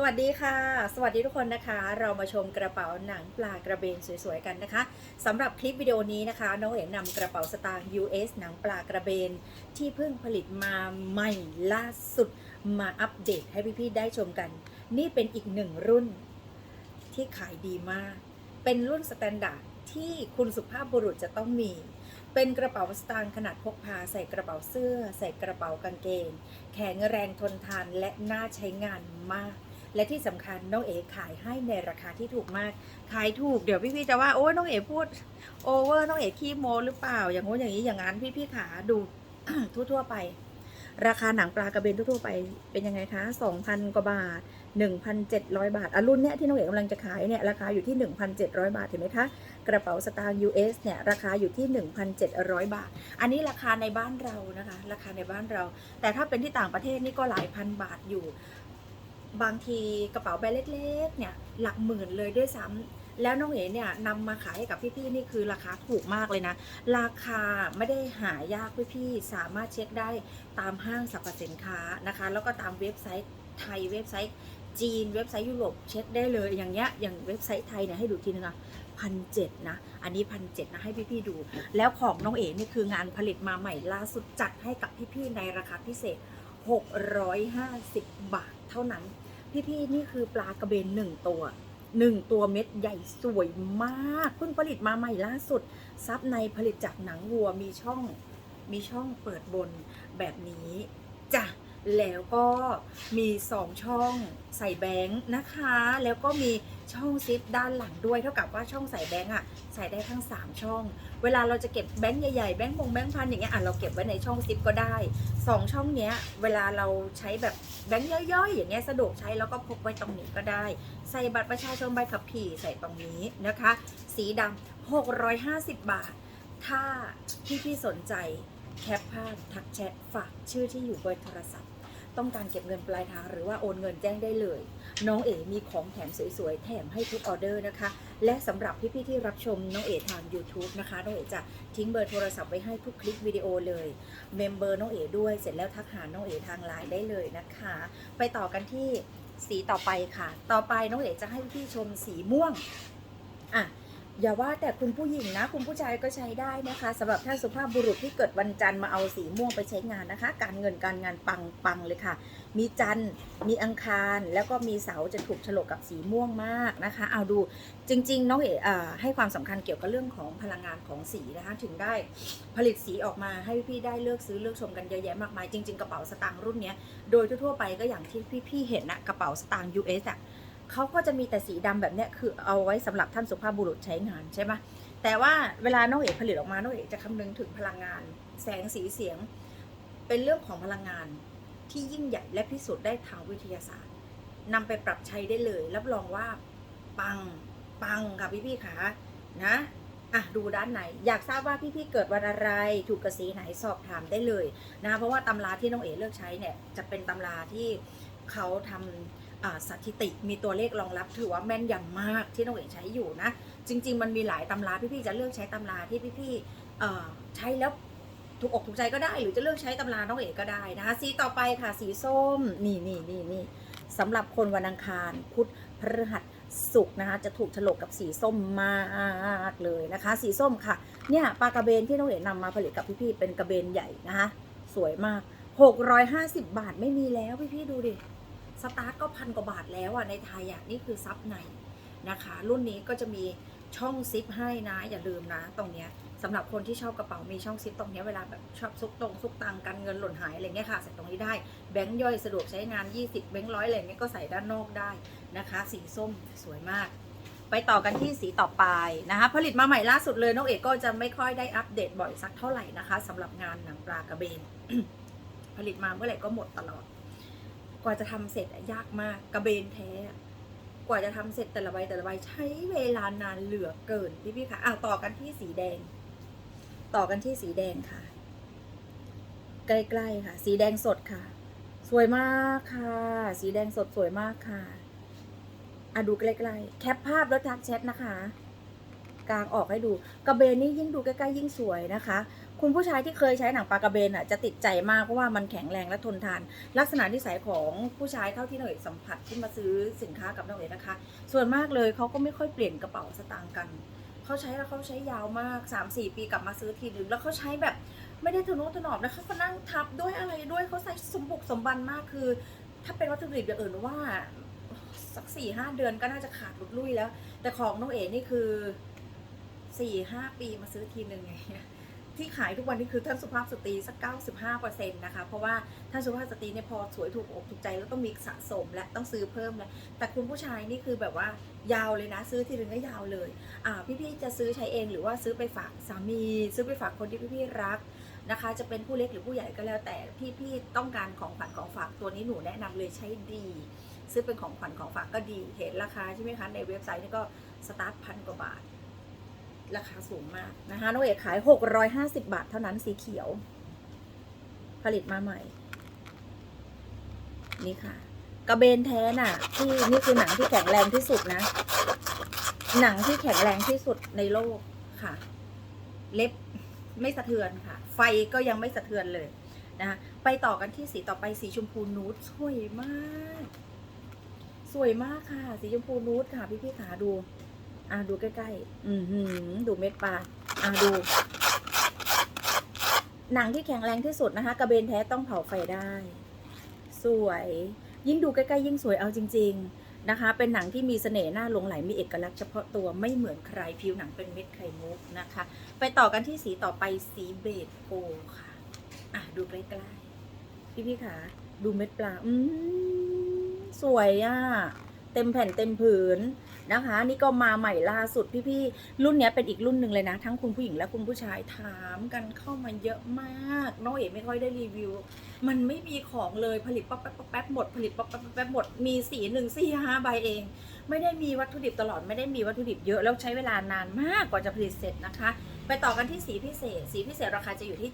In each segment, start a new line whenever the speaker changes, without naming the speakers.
สวัสดีค่ะ สวัสดีทุกคนนะคะ เรามาชมกระเป๋าหนังปลากระเบนสวยๆกันนะคะสำหรับคลิปวิดีโอนี้นะคะ น้องเอ๋นำกระเป๋าสตางค์ US หนังปลากระเบน ที่เพิ่งผลิตมาใหม่ล่าสุดมาอัปเดตให้พี่ๆได้ชมกัน นี่เป็นอีกหนึ่งรุ่นที่ขายดีมาก เป็นรุ่นสแตนดาร์ดที่คุณสุภาพบุรุษจะต้องมี เป็นกระเป๋าสตางค์ขนาดพกพา ใส่กระเป๋าเสื้อ ใส่กระเป๋ากางเกง แข็งแรงทนทานและน่าใช้งานมาก และที่สำคัญน้องเอ๋ขายให้ในราคาที่ถูกมาก ขายถูกเดี๋ยวพี่ๆจะว่าโอ้ยน้องเอ๋พูดโอเวอร์น้องเอ๋ขี้โมหรือเปล่า อย่างงู้นอย่างนี้อย่างนั้นพี่ๆขาดูทั่วๆไป ราคาหนังปลากระเบนทั่วๆไปเป็นยังไงคะ2,000กว่าบาท 1,700 บาทอะรุ่นเนี้ยที่น้องเอ๋กำลังจะขายเนี่ยราคาอยู่ที่ 1,700 บาทเห็นไหมคะกระเป๋าสตางค์ US เนี่ยราคาอยู่ที่ 1,700 บาท อันนี้ราคาในบ้านเรานะคะ ราคาในบ้านเรา แต่ถ้าเป็นที่ต่างประเทศนี่ก็หลายพันบาทอยู่ บางทีกระเป๋าใบเล็กๆเนี่ยหลักหมื่นเลยด้วยซ้ำแล้วน้องเอ๋เนี่ยนำมาขายให้กับพี่ๆนี่คือราคาถูกมากเลยนะ ราคาไม่ได้หายากพี่ๆสามารถเช็คได้ตามห้างสรรพสินค้านะคะ แล้วก็ตามเว็บไซต์ไทยเว็บไซต์จีนเว็บไซต์ยุโรปเช็คได้เลยอย่างเงี้ยอย่างเว็บไซต์ไทยเนี่ยให้ดูทีนึงอะพันเจ็ดนะ อันนี้พันเจ็ดนะให้พี่ๆดู แล้วของน้องเอ๋นี่คืองานผลิตมาใหม่ล่าสุดจัดให้กับพี่ๆในราคาพิเศษ 650 บาทเท่านั้น พี่ๆนี่คือปลากระเบนหนึ่งตัวหนึ่งตัวเม็ดใหญ่สวยมากเพิ่งผลิตมาใหม่ล่าสุด ซับในผลิตจากหนังวัวมีช่องมีช่องเปิดบนแบบนี้จ้ะแล้วก็มีสองช่องใส่แบงค์นะคะ แล้วก็มีช่องซิปด้านหลังด้วย เท่ากับว่าช่องใส่แบงค์อะใส่ได้ทั้ง 3 ช่อง เวลาเราจะเก็บแบงค์ใหญ่ๆ แบงค์พงแบงค์พันอย่างเงี้ยอะเราเก็บไว้ในช่องซิปก็ได้สองช่องเนี้ย เวลาเราใช้แบบแบงค์ย่อยๆ อย่างเงี้ยสะดวกใช้แล้วก็พกไว้ตรงนี้ก็ได้ ใส่บัตรประชาชนใบขับขี่ใส่ตรงนี้นะคะ สีดำ650 บาท ถ้าพี่ๆสนใจแคปภาพทักแชทฝากชื่อที่อยู่เบอร์โทรศัพท์ ต้องการเก็บเงินปลายทางหรือว่าโอนเงินแจ้งได้เลย น้องเอ๋มีของแถมสวยๆ แถมให้ทุกออเดอร์นะคะ และสำหรับพี่ๆที่รับชมน้องเอ๋ทาง YouTube นะคะ น้องเอ๋จะทิ้งเบอร์โทรศัพท์ไว้ให้ทุกคลิปวิดีโอเลย เมมเบอร์น้องเอ๋ด้วย เสร็จแล้วทักหาน้องเอ๋ทางไลน์ได้เลยนะคะ ไปต่อกันที่สีต่อไปค่ะ ต่อไปน้องเอ๋จะให้พี่ชมสีม่วง อะ อย่าว่าแต่คุณผู้หญิงนะ คุณผู้ชายก็ใช้ได้นะคะสำหรับท่านสุภาพบุรุษที่เกิดวันจันทร์มาเอาสีม่วงไปใช้งานนะคะ การเงินการงานปังปังเลยค่ะ มีจันทร์มีอังคารแล้วก็มีเสาจะถูกฉลกกับสีม่วงมากนะคะ เอาดูจริงๆน้องเอ๋ให้ความสำคัญเกี่ยวกับเรื่องของพลังงานของสีนะคะ ถึงได้ผลิตสีออกมาให้พี่ๆได้เลือกซื้อเลือกชมกันเยอะแยะมากมายจริง ๆกระเป๋าสตางค์รุ่นนี้โดยทั่วๆไปก็อย่างที่พี่ๆเห็นนะกระเป๋าสตางค์ US อะ เขาก็จะมีแต่สีดำแบบเนี้ยคือเอาไว้สำหรับท่านสุภาพบุรุษใช้งานใช่ไหมแต่ว่าเวลาน้องเอกผลิตออกมาน้องเอกจะคำนึงถึงพลังงาน แสงสีเสียง เป็นเรื่องของพลังงานที่ยิ่งใหญ่และพิสูจน์ได้ทางวิทยาศาสตร์นำไปปรับใช้ได้เลย รับรองว่าปังปังค่ะพี่ๆค่ะนะอะดูด้านไหน อยากทราบว่าพี่ๆเกิดวันอะไรถูกกระสีไหนสอบถามได้เลยนะเพราะว่าตำราที่น้องเอ๋เลือกใช้เนี่ยจะเป็นตำราที่เขาทำอ่า สถิติมีตัวเลขรองรับถือว่าแม่นยำมากที่น้องเอ๋ใช้อยู่นะ จริง ๆ มันมีหลายตำราพี่ๆจะเลือกใช้ตำราที่พี่ๆใช้แล้วถูกอกถูกใจก็ได้หรือจะเลือกใช้ตำราน้องเอ๋ก็ได้นะคะ สีต่อไปค่ะสีส้มนี่นี่นี่นี่สำหรับคนวันอังคารพุธพฤหัสศุกร์นะคะจะถูกฉลกกับสีส้มมากเลยนะคะ สีส้มค่ะเนี่ยปลากระเบนที่น้องเอ๋นำมาผลิตกับพี่ๆเป็นกระเบนใหญ่นะคะ สวยมาก 650 บาทไม่มีแล้วพี่ๆดูดิ สตาร์ทก็พันกว่าบาทแล้วอะในไทยอะนี่คือซับในนะคะ รุ่นนี้ก็จะมีช่องซิปให้นะ อย่าลืมนะ ตรงเนี้ยสำหรับคนที่ชอบกระเป๋ามีช่องซิปตรงนี้เวลาแบบชอบซุกตรงซุกตังกันเงินหล่นหายอะไรเงี้ยค่ะใส่ตรงนี้ได้แบงค์ย่อยสะดวกใช้งาน 20 แบงค์ร้อยอะไรเงี้ยก็ใส่ด้านนอกได้นะคะ สีส้มสวยมาก ไปต่อกันที่สีต่อไปนะคะ ผลิตมาใหม่ล่าสุดเลยน้องเอกก็จะไม่ค่อยได้อัปเดตบ่อยสักเท่าไหร่นะคะสำหรับงานหนังปลากระเบน ผลิตมาเมื่อไหร่ก็หมดตลอด กว่าจะทำเสร็จยากมากกระเบนแท้กว่าจะทำเสร็จแต่ละใบแต่ละใบใช้เวลานานเหลือเกินพี่พี่ค่ะอ้าวต่อกันที่สีแดง ต่อกันที่สีแดงค่ะ ใกล้ๆค่ะ สีแดงสดค่ะ สวยมากค่ะ สีแดงสดสวยมากค่ะอะดูใกล้ๆแคปภาพแล้วทักแชทนะคะ กลางออกให้ดู กระเบนนี่ยิ่งดูใกล้ๆยิ่งสวยนะคะ คุณผู้ชายที่เคยใช้หนังปลากระเบนอะจะติดใจมากเพราะว่ามันแข็งแรงและทนทาน ลักษณะนิสัยของผู้ชายเท่าที่หน่อยสัมผัสที่มาซื้อสินค้ากับน้องเอ๋นะคะ ส่วนมากเลยเขาก็ไม่ค่อยเปลี่ยนกระเป๋าสตางค์กันเขาใช้แล้วเขาใช้ยาวมาก 3-4 ปีกลับมาซื้อทีนึงแล้วเขาใช้แบบไม่ได้ทะนุถนอมนะเขาก็นั่งทับด้วยอะไรด้วยเขาใส่สมบุกสมบันมากคือ ถ้าเป็นวัตถุดิบอย่างอื่นว่าสักสี่ห้าเดือนก็น่าจะขาดลุดลุ่ยแล้ว แต่ของน้องเอ๋นี่คือสี่ห้าปีมาซื้อทีหนึ่งไง ที่ขายทุกวันนี้คือท่านสุภาพสตรีสักเก้าสิบห้าเปอร์เซ็นต์นะคะเพราะว่าท่านสุภาพสตรีเนี่ยพอสวยถูกอกถูกใจแล้วต้องมีสะสมและต้องซื้อเพิ่มแล้วแต่คุณผู้ชายนี่คือแบบว่ายาวเลยนะ ซื้อทีนึงก็ยาวเลยอ่าพี่ๆจะซื้อใช้เองหรือว่าซื้อไปฝากสามี ซื้อไปฝากคนที่พี่ๆรักนะคะจะเป็นผู้เล็กหรือผู้ใหญ่ก็แล้วแต่พี่ๆต้องการของขวัญของฝากตัวนี้หนูแนะนำเลยใช้ดีซื้อเป็นของขวัญของฝากก็ดีเห็นราคาใช่ไหมคะในเว็บไซต์นี่ก็สตาร์ทพันกว่าบาท ราคาสูงมากนะคะน้องเอกขาย 650 บาทเท่านั้นสีเขียว ผลิตมาใหม่ นี่ค่ะ กระเบนแท้น่ะ ที่นี่คือหนังที่แข็งแรงที่สุดนะ หนังที่แข็งแรงที่สุดในโลกค่ะ เล็บไม่สะเทือนค่ะ ไฟก็ยังไม่สะเทือนเลยนะคะไปต่อกันที่สีต่อไปสีชมพูนูดสวยมาก สวยมากค่ะ สีชมพูนูดค่ะ พี่พี่ขาดู อ่าดูใกล้ๆ อือหือดูเม็ดปลา อ่าดู หนังที่แข็งแรงที่สุดนะคะ กระเบนแท้ต้องเผาไฟได้ สวย ยิ่งดูใกล้ๆ ยิ่งสวยเอาจริง ๆนะคะ เป็นหนังที่มีเสน่ห์น่าหลงไหลมีเอกลักษณ์เฉพาะตัวไม่เหมือนใครผิวหนังเป็นเม็ดไข่มุกนะคะ ไปต่อกันที่สีต่อไปสีเบจโกลด์ค่ะ อะดูใกล้ๆ พี่พี่ๆคะดูเม็ดปลา อืมสวยอะ เต็มแผ่นเต็มผืน นะคะ นี่ก็มาใหม่ล่าสุดพี่ๆรุ่นนี้เป็นอีกรุ่นหนึ่งเลยนะ ทั้งคุณผู้หญิงและคุณผู้ชายถามกันเข้ามาเยอะมากน้องเอ๋ไม่ค่อยได้รีวิว มันไม่มีของเลยผลิตป๊อปแป๊บป๊อปแป๊บหมดผลิตป๊อปแป๊บป๊อปแป๊บหมดมีสีหนึ่งสี่ห้าใบเอง ไม่ได้มีวัตถุดิบตลอดไม่ได้มีวัตถุดิบเยอะแล้วใช้เวลานานมากกว่าจะผลิตเสร็จนะคะ ไปต่อกันที่สีพิเศษ สีพิเศษราคาจะอยู่ที่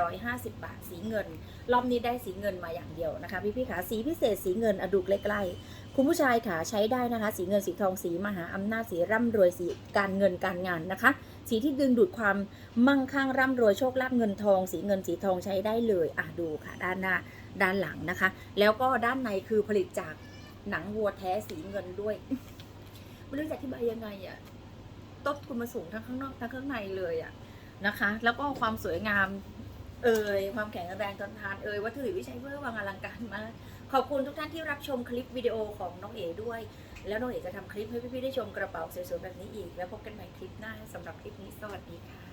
750 บาท สีเงิน รอบนี้ได้สีเงินมาอย่างเดียวนะคะ พี่พี่ๆขาสีพิเศษสีเงินอะดูใกล้ๆคุณผู้ชายขาใช้ได้นะคะ สีเงินสีทองสีมหาอำนาจสีร่ำรวยสีการเงินการงานนะคะ สีที่ดึงดูดความมั่งคั่งร่ำรวยโชคลาภเงินทอง สีเงินสีทองใช้ได้เลยอะดูค่ะ ด้านหน้าด้านหลังนะคะ แล้วก็ด้านในคือผลิตจากหนังวัวแท้สีเงินด้วยไม่รู้จะอธิบายยังไงอะ ต้นทุนมาสูงทั้งข้างนอกทั้งข้างในเลยอะนะคะ แล้วก็ความสวยงาม เอ่ยความแข็งแรงทนทานเอ่ยวัตถุดิบที่ใช้เพื่อวางอลังการมากขอบคุณทุกท่านที่รับชมคลิปวิดีโอของน้องเอ๋ด้วย แล้วน้องเอ๋จะทำคลิปให้พี่ๆได้ชมกระเป๋าสวยๆแบบนี้อีก แล้วพบกันใหม่คลิปหน้าสำหรับคลิปนี้สวัสดีค่ะ